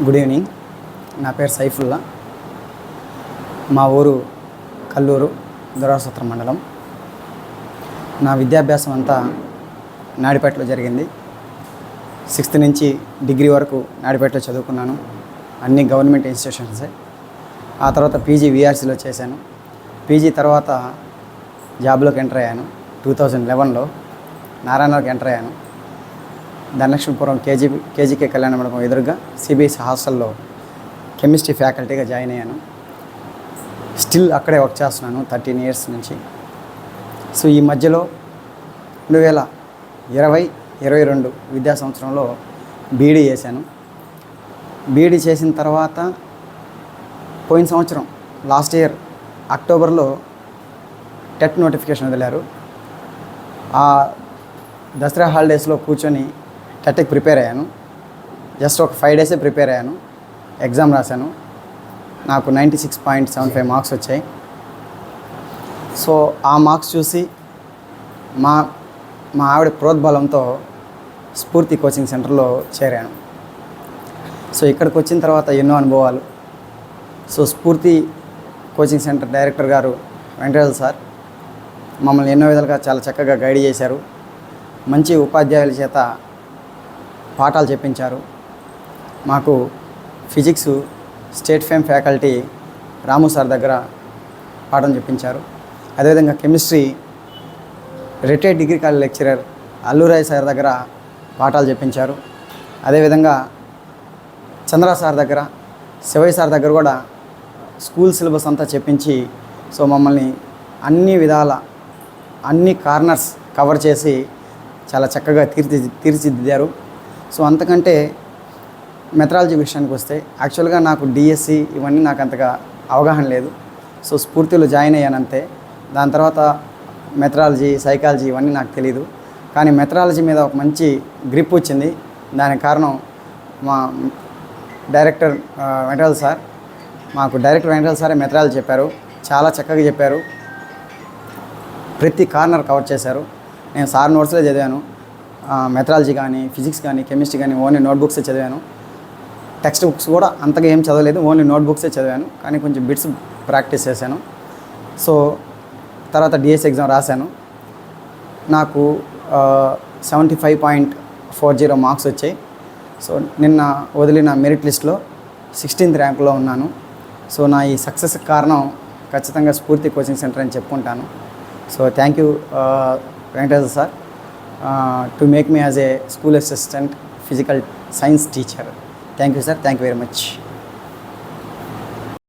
Good evening. నా పేరు సైఫుల్లా. మా ఊరు కల్లూరు దురాసత్ర మండలం. నా విద్యాభ్యాసం అంతా నాడిపేటలో జరిగింది. సిక్స్త్ నుంచి డిగ్రీ వరకు నాడిపేటలో చదువుకున్నాను. అన్ని గవర్నమెంట్ ఇన్స్టిట్యూషన్సే. ఆ తర్వాత పీజీ విఆర్సీలో చేశాను. పీజీ తర్వాత జాబ్లోకి ఎంటర్ అయ్యాను. టూ థౌజండ్ లెవెన్లో నారాయణలోకి ఎంటర్ అయ్యాను. ధనలక్ష్మీపురం కేజీ కేజీకే కళ్యాణ మండపం ఎదురుగా సిబిఎస్ హాస్టల్లో కెమిస్ట్రీ ఫ్యాకల్టీగా జాయిన్ అయ్యాను. స్టిల్ అక్కడే వర్క్ చేస్తున్నాను థర్టీన్ ఇయర్స్ నుంచి. సో ఈ మధ్యలో రెండు వేల ఇరవై ఇరవై రెండు విద్యా సంవత్సరంలో బీడీ చేశాను. బీడీ చేసిన తర్వాత పోయిన సంవత్సరం లాస్ట్ ఇయర్ అక్టోబర్లో టెట్ నోటిఫికేషన్ వదిలారు. ఆ దసరా హాలిడేస్లో కూర్చొని టెట్కి ప్రిపేర్ అయ్యాను. జస్ట్ ఒక ఫైవ్ డేసే ప్రిపేర్ అయ్యాను. ఎగ్జామ్ రాశాను. నాకు ninety six point seven five marks వచ్చాయి. సో ఆ మార్క్స్ చూసి మా మా ఆవిడ ప్రోద్బలంతో స్ఫూర్తి కోచింగ్ సెంటర్లో చేరాను. సో ఇక్కడికి వచ్చిన తర్వాత ఎన్నో అనుభవాలు. సో స్ఫూర్తి కోచింగ్ సెంటర్ డైరెక్టర్ గారు వెంకటరాజు సార్ మమ్మల్ని ఎన్నో విధాలుగా చాలా చక్కగా గైడ్ చేశారు. మంచి ఉపాధ్యాయుల చేత పాఠాలు చెప్పించారు. మాకు physics state fame faculty Ramu sir దగ్గర పాఠం చెప్పించారు. అదేవిధంగా chemistry retired degree college lecturer Allurai sir దగ్గర పాఠాలు చెప్పించారు. అదేవిధంగా చంద్ర సార్ దగ్గర శివయ్య సార్ దగ్గర కూడా స్కూల్ సిలబస్ అంతా చెప్పించి సో మమ్మల్ని అన్ని విధాల అన్ని కార్నర్స్ కవర్ చేసి చాలా చక్కగా తీర్చి తీర్చిదిద్దారు. సో అంతకంటే మెథడాలజీ విషయానికి వస్తే యాక్చువల్గా నాకు డిఎస్సి ఇవన్నీ నాకు అంతగా అవగాహన లేదు. సో స్ఫూర్తిలో జాయిన్ అయ్యానంతే. దాని తర్వాత మెథడాలజీ సైకాలజీ ఇవన్నీ నాకు తెలియదు కానీ మెథడాలజీ మీద ఒక మంచి గ్రిప్ వచ్చింది. దానికి కారణం మా డైరెక్టర్ ఆ, వెంకటరాజు సార్. మాకు డైరెక్టర్ వెంకటరాజు సారే మెథడాలజీ చెప్పారు. చాలా చక్కగా చెప్పారు. ప్రతి కార్నర్ కవర్ చేశారు. నేను సార్ నోట్స్లో చదివాను. మెథడాలజీ కానీ ఫిజిక్స్ కానీ కెమిస్ట్రీ కానీ ఓన్లీ నోట్బుక్సే చదివాను. టెక్స్ట్ బుక్స్ కూడా అంతగా ఏం చదవలేదు ఓన్లీ నోట్బుక్సే చదివాను. కానీ కొంచెం బిట్స్ ప్రాక్టీస్ చేశాను. సో తర్వాత డిఎస్ ఎగ్జామ్ రాశాను. నాకు seventy five point four zero marks వచ్చాయి. సో నిన్న వదిలిన మెరిట్ లిస్ట్లో సిక్స్టీన్త్ ర్యాంకులో ఉన్నాను. సో నా ఈ సక్సెస్ కారణం ఖచ్చితంగా స్ఫూర్తి కోచింగ్ సెంటర్ అని చెప్పుకుంటాను. So thank you Venkateswara sir. Uh, to make me as a school assistant physical science teacher. Thank you, sir. Thank you very much.